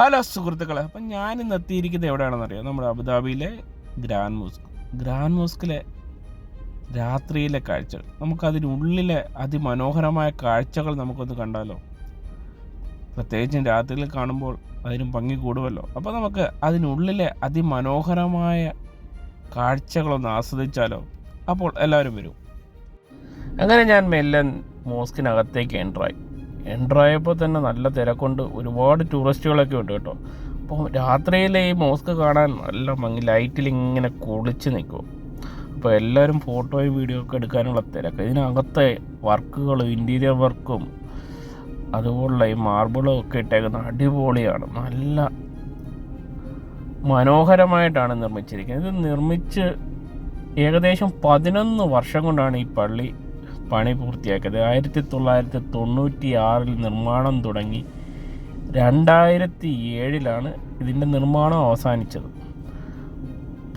Hello സുഹൃത്തുക്കളെ അപ്പം ഞാൻ ഇന്ന് എത്തിയിരിക്കുന്നത് എവിടെയാണെന്ന് അറിയാം നമ്മുടെ അബുദാബിയിലെ ഗ്രാൻഡ് മോസ്ക്. ഗ്രാൻഡ് മോസ്കിലെ രാത്രിയിലെ കാഴ്ചകൾ. നമുക്കതിനുള്ളിലെ അതിമനോഹരമായ കാഴ്ചകൾ നമുക്കൊന്ന് കണ്ടാലോ? പ്രത്യേകിച്ചും രാത്രിയിൽ കാണുമ്പോൾ അതിനും ഭംഗി കൂടുമല്ലോ? അപ്പോൾ നമുക്ക് അതിനുള്ളിലെ അതിമനോഹരമായ കാഴ്ചകളൊന്ന് ആസ്വദിച്ചാലോ? അപ്പോൾ എല്ലാവരും വരും. അങ്ങനെ ഞാൻ മെല്ലൻ മോസ്കിനകത്തേക്ക് എന്ററായി എന്ററായപ്പോൾ തന്നെ നല്ല തിരക്കുണ്ട്. ഒരുപാട് ടൂറിസ്റ്റുകളൊക്കെ ഉണ്ട് കേട്ടോ. അപ്പോൾ രാത്രിയിലെ ഈ മോസ്ക് കാണാൻ നല്ല ഭംഗി. ലൈറ്റിൽ ഇങ്ങനെ കുളിച്ച് നിൽക്കും. അപ്പോൾ എല്ലാവരും ഫോട്ടോയും വീഡിയോ ഒക്കെ എടുക്കാനുള്ള തിരക്ക്. ഇതിനകത്തെ വർക്കുകളും ഇന്റീരിയർ വർക്കും അതുപോലുള്ള ഈ മാർബിളും ഒക്കെ ഇട്ടേക്കുന്ന അടിപൊളിയാണ്. നല്ല മനോഹരമായിട്ടാണ് നിർമ്മിച്ചിരിക്കുന്നത്. ഇത് നിർമ്മിച്ച് ഏകദേശം പതിനൊന്ന് വർഷം കൊണ്ടാണ് ഈ പള്ളി പണി പൂർത്തിയാക്കിയത്. ആയിരത്തി തൊള്ളായിരത്തി തൊണ്ണൂറ്റി ആറിൽ നിർമ്മാണം തുടങ്ങി. രണ്ടായിരത്തി ഏഴിലാണ് ഇതിന്റെ നിർമ്മാണം അവസാനിച്ചത്.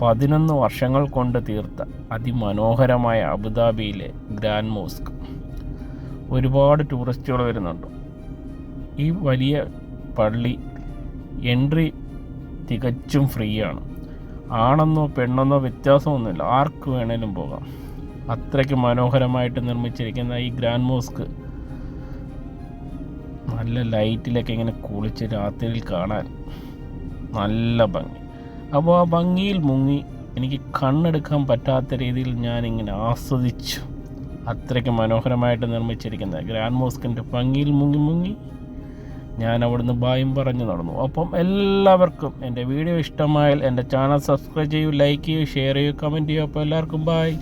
പതിനൊന്ന് വർഷങ്ങൾ കൊണ്ട് തീർത്ത അതിമനോഹരമായ അബുദാബിയിലെ ഗ്രാൻഡ് മോസ്ക്. ഒരുപാട് ടൂറിസ്റ്റുകൾ വരുന്നുണ്ട്. ഈ വലിയ പള്ളി എൻട്രി തികച്ചും ഫ്രീ ആണ് ആണെന്നോ പെണ്ണെന്നോ വ്യത്യാസമൊന്നുമില്ല. ആർക്ക് വേണേലും പോകാം. അത്രയ്ക്ക് മനോഹരമായിട്ട് നിർമ്മിച്ചിരിക്കുന്ന ഈ ഗ്രാൻഡ് മോസ്ക്. നല്ല ലൈറ്റിലൊക്കെ ഇങ്ങനെ കുളിച്ച് രാത്രിയിൽ കാണാൻ നല്ല ഭംഗി. അപ്പോൾ ആ ഭംഗിയിൽ മുങ്ങി എനിക്ക് കണ്ണെടുക്കാൻ പറ്റാത്ത രീതിയിൽ ഞാനിങ്ങനെ ആസ്വദിച്ചു അത്രയ്ക്ക് മനോഹരമായിട്ട് നിർമ്മിച്ചിരിക്കുന്ന ഗ്രാൻഡ് മോസ്കിന്റെ ഭംഗിയിൽ മുങ്ങി മുങ്ങി ഞാൻ അവിടുന്ന് ബായും പറഞ്ഞു നടന്നു. അപ്പം എല്ലാവർക്കും എന്റെ വീഡിയോ ഇഷ്ടമായാൽ എന്റെ ചാനൽ സബ്സ്ക്രൈബ് ചെയ്യൂ ലൈക്ക് ചെയ്യൂ ഷെയർ ചെയ്യൂ കമന്റ് ചെയ്യൂ. അപ്പോൾ എല്ലാവർക്കും ബായ്